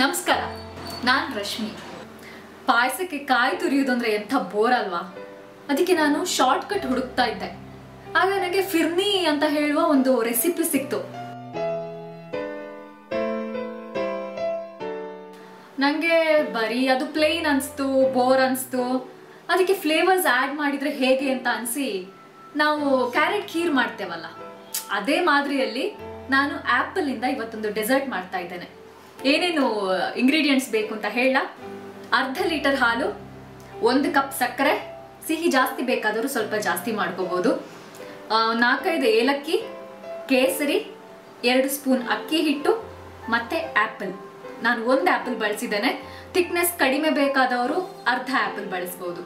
ನಮಸ್ಕಾರ, ನಾನು ರಶ್ಮಿ. ಪಾಯಸಕ್ಕೆ ಕಾಯಿ ತುರಿಯೋದಂದ್ರೆ ಎಂಥ ಬೋರ್ ಅಲ್ವಾ? ಅದಕ್ಕೆ ನಾನು ಶಾರ್ಟ್ ಕಟ್ ಹುಡುಕ್ತಾ ಇದ್ದೆ. ಆಗ ನನಗೆ ಫಿರ್ನಿ ಅಂತ ಹೇಳುವ ಒಂದು ರೆಸಿಪಿ ಸಿಕ್ತು. ನನಗೆ ಬರೀ ಅದು ಪ್ಲೇನ್ ಅನಿಸ್ತು ಬೋರ್ ಅನ್ಸ್ತು. ಅದಕ್ಕೆ ಫ್ಲೇವರ್ಸ್ ಆ್ಯಡ್ ಮಾಡಿದ್ರೆ ಹೇಗೆ ಅಂತ ಅನಿಸಿ, ನಾವು ಕ್ಯಾರೆಟ್ ಖೀರ್ ಮಾಡ್ತೇವಲ್ಲ. ಅದೇ ಮಾದರಿಯಲ್ಲಿ ನಾನು ಆ್ಯಪಲಿಂದ ಇವತ್ತೊಂದು ಡೆಸರ್ಟ್ ಮಾಡ್ತಾ ಇದ್ದೇನೆ. ಏನೇನು ಇಂಗ್ರೀಡಿಯೆಂಟ್ಸ್ ಬೇಕು ಅಂತ ಹೇಳ. ಅರ್ಧ ಲೀಟರ್ ಹಾಲು, ಒಂದು ಕಪ್ ಸಕ್ಕರೆ, ಸಿಹಿ ಜಾಸ್ತಿ ಬೇಕಾದರೂ ಸ್ವಲ್ಪ ಜಾಸ್ತಿ ಮಾಡ್ಕೋಬೋದು. ನಾಲ್ಕೈದು ಏಲಕ್ಕಿ, ಕೇಸರಿ, ಎರಡು ಸ್ಪೂನ್ ಅಕ್ಕಿ ಹಿಟ್ಟು, ಮತ್ತೆ ಆ್ಯಪಲ್ ನಾನು ಒಂದು ಆ್ಯಪಲ್ ಬಳಸಿದ್ದೇನೆ. ಥಿಕ್ನೆಸ್ ಕಡಿಮೆ ಬೇಕಾದವರು ಅರ್ಧ ಆ್ಯಪಲ್ ಬಳಸ್ಬೋದು.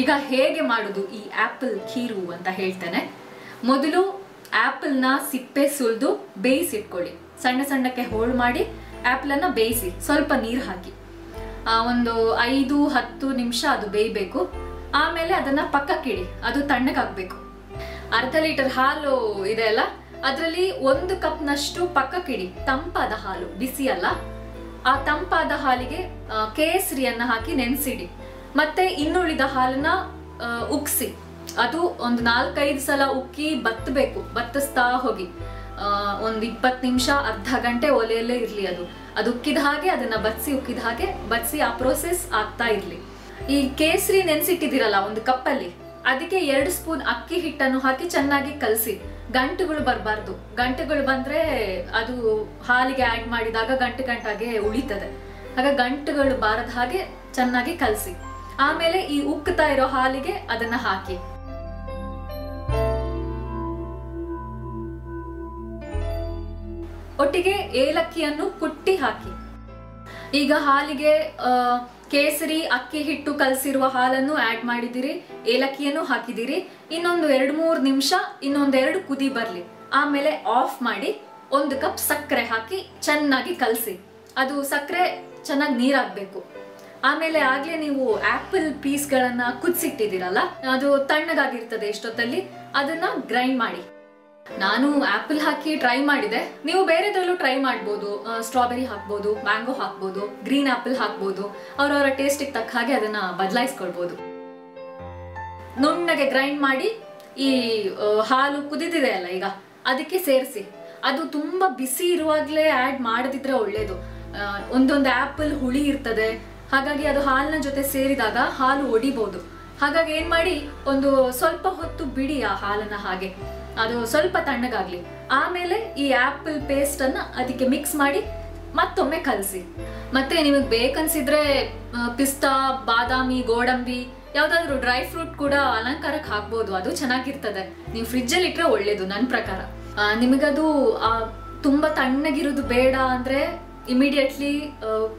ಈಗ ಹೇಗೆ ಮಾಡೋದು ಈ ಆ್ಯಪಲ್ ಖೀರು ಅಂತ ಹೇಳ್ತೇನೆ. ಮೊದಲು ಆ್ಯಪಲ್ನ ಸಿಪ್ಪೆ ಸುಲಿದು ಬೇಯಿಸಿಟ್ಕೊಳ್ಳಿ. ಸಣ್ಣ ಸಣ್ಣಕ್ಕೆ ಹೋಳು ಮಾಡಿ ಆ್ಯಪಲನ್ನು ಬೇಯಿಸಿ ಸ್ವಲ್ಪ ನೀರು ಹಾಕಿ. ಆ, ಒಂದು ಐದು ಹತ್ತು ನಿಮಿಷ ಅದು ಬೇಯಬೇಕು. ಆಮೇಲೆ ಅದನ್ನ ಪಕ್ಕಕ್ಕಿಡಿ ಅದು ತಣ್ಣಗಾಗ್ಬೇಕು. ಅರ್ಧ ಲೀಟರ್ ಹಾಲು ಇದೆ ಅಲ್ಲ ಅದರಲ್ಲಿ ಒಂದು ಕಪ್ನಷ್ಟು ಪಕ್ಕಕ್ಕಿಡಿ ತಂಪಾದ ಹಾಲು ಬಿಸಿ ಅಲ್ಲ. ಆ ತಂಪಾದ ಹಾಲಿಗೆ ಕೇಸರಿಯನ್ನ ಹಾಕಿ ನೆನೆಸಿಡಿ. ಮತ್ತೆ ಇನ್ನುಳಿದ ಹಾಲನ್ನ ಉಕ್ಕಿಸಿ ಅದು ಒಂದು ನಾಲ್ಕೈದು ಸಲ ಉಕ್ಕಿ ಬತ್ತಬೇಕು ಬತ್ತಿಸ್ತಾ ಹೋಗಿ. ಒಂದು ಇಪ್ಪತ್ತು ನಿಮಿಷ, ಅರ್ಧ ಗಂಟೆ ಒಲೆಯಲ್ಲೇ ಇರಲಿ ಅದು. ಅದು ಉಕ್ಕಿದ ಹಾಗೆ, ಅದನ್ನ ಬತ್ಸಿ, ಉಕ್ಕಿದ ಹಾಗೆ ಬತ್ಸಿ ಆ ಪ್ರೋಸೆಸ್ ಆಗ್ತಾ ಇರಲಿ. ಈ ಕೇಸರಿ ನೆನೆಸಿಟ್ಟಿದ್ದೀರಲ್ಲ, ಒಂದು ಕಪ್ಪಲ್ಲಿ, ಅದಕ್ಕೆ ಎರಡು ಸ್ಪೂನ್ ಅಕ್ಕಿ ಹಿಟ್ಟನ್ನು ಹಾಕಿ ಚೆನ್ನಾಗಿ ಕಲಸಿ. ಗಂಟುಗಳು ಬರಬಾರ್ದು. ಗಂಟುಗಳು ಬಂದ್ರೆ ಅದು ಹಾಲಿಗೆ ಆಡ್ ಮಾಡಿದಾಗ ಗಂಟು ಗಂಟಾಗೆ ಉಳಿತದೆ. ಆಗ ಗಂಟುಗಳು ಬಾರದ ಹಾಗೆ ಚೆನ್ನಾಗಿ ಕಲಸಿ. ಆಮೇಲೆ ಈ ಉಕ್ಕುತ್ತಾ ಇರೋ ಹಾಲಿಗೆ ಅದನ್ನ ಹಾಕಿ. ಒಟ್ಟಿಗೆ ಏಲಕ್ಕಿಯನ್ನು ಕುಟ್ಟಿ ಹಾಕಿ. ಈಗ ಹಾಲಿಗೆ ಕೇಸರಿ, ಅಕ್ಕಿ ಹಿಟ್ಟು ಕಲಸಿರುವ ಹಾಲನ್ನು ಆಡ್ ಮಾಡಿದಿರಿ, ಏಲಕ್ಕಿಯನ್ನು ಹಾಕಿದಿರಿ. ಇನ್ನೊಂದು ಎರಡು ಮೂರು ನಿಮಿಷ ಇನ್ನೊಂದೆರಡು ಕುದಿ ಬರಲಿ. ಆಮೇಲೆ ಆಫ್ ಮಾಡಿ ಒಂದು ಕಪ್ ಸಕ್ಕರೆ ಹಾಕಿ ಚೆನ್ನಾಗಿ ಕಲಸಿ. ಅದು ಸಕ್ಕರೆ ಚೆನ್ನಾಗಿ ನೀರಾಗಬೇಕು. ಆಮೇಲೆ ಆಗ್ಲೇ ನೀವು ಆಪಲ್ ಪೀಸ್ಗಳನ್ನು ಕುದಿಸಿಟ್ಟಿದ್ದೀರಲ್ಲ, ಅದು ತಣ್ಣಗಾಗಿರ್ತದೆ ಇಷ್ಟೊತ್ತಲ್ಲಿ, ಅದನ್ನ ಗ್ರೈಂಡ್ ಮಾಡಿ. ನಾನು ಆಪಲ್ ಹಾಕಿ ಟ್ರೈ ಮಾಡಿದೆ. ನೀವು ಬೇರೆದ್ರಲ್ಲೂ ಟ್ರೈ ಮಾಡ್ಬೋದು. ಸ್ಟ್ರಾಬೆರಿ ಹಾಕ್ಬೋದು ಮ್ಯಾಂಗೋ ಹಾಕ್ಬೋದು ಗ್ರೀನ್ ಆಪಲ್ ಹಾಕ್ಬೋದು. ಅವರವರ ಟೇಸ್ಟಿಗೆ ತಕ್ಕ ಹಾಗೆ ಅದನ್ನ ಬದಲಾಯಿಸ್ಕೊಳ್ಬೋದು. ನುಣ್ಣಗೆ ಗ್ರೈಂಡ್ ಮಾಡಿ ಈ ಹಾಲು ಕುದಿದಿದೆ ಅಲ್ಲ ಈಗ ಅದಕ್ಕೆ ಸೇರಿಸಿ. ಅದು ತುಂಬಾ ಬಿಸಿ ಇರುವಾಗಲೇ ಆಡ್ ಮಾಡದಿದ್ರೆ ಒಳ್ಳೇದು. ಆ, ಒಂದೊಂದು ಆಪಲ್ ಹುಳಿ ಇರ್ತದೆ. ಹಾಗಾಗಿ ಅದು ಹಾಲಿನ ಜೊತೆ ಸೇರಿದಾಗ ಹಾಲು ಒಡಿಬಹುದು ಹಾಗಾಗಿ ಏನ್ ಮಾಡಿ, ಒಂದು ಸ್ವಲ್ಪ ಹೊತ್ತು ಬಿಡಿ ಆ ಹಾಲನ್ನ ಹಾಗೆ. ಅದು ಸ್ವಲ್ಪ ತಣ್ಣಗಾಗ್ಲಿ. ಆಮೇಲೆ ಈ ಆಪಲ್ ಪೇಸ್ಟ್ ಅನ್ನ ಅದಕ್ಕೆ ಮಿಕ್ಸ್ ಮಾಡಿ ಮತ್ತೊಮ್ಮೆ ಕಲಸಿ. ಮತ್ತೆ ನಿಮಗೆ ಬೇಕನ್ಸಿದ್ರೆ ಪಿಸ್ತಾ, ಬಾದಾಮಿ, ಗೋಡಂಬಿ, ಯಾವ್ದಾದ್ರು ಡ್ರೈ ಫ್ರೂಟ್ ಕೂಡ ಅಲಂಕಾರಕ್ಕೆ ಹಾಕ್ಬೋದು. ಅದು ಚೆನ್ನಾಗಿರ್ತದೆ. ನೀವು ಫ್ರಿಜ್ಜಲ್ಲಿ ಇಟ್ಟರೆ ಒಳ್ಳೇದು ನನ್ನ ಪ್ರಕಾರ. ನಿಮಗದು ತುಂಬಾ ತಣ್ಣಗಿರೋದು ಬೇಡ ಅಂದ್ರೆ ಇಮಿಡಿಯೇಟ್ಲಿ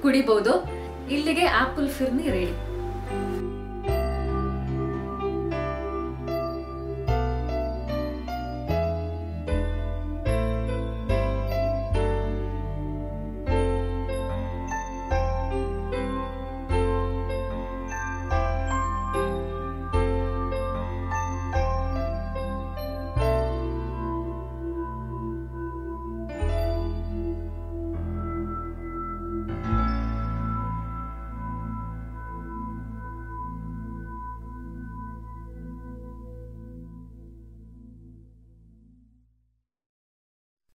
ಕುಡಿಬಹುದು ಇಲ್ಲಿಗೆ ಆಪಲ್ ಫಿರ್ನಿ ರೆಡಿ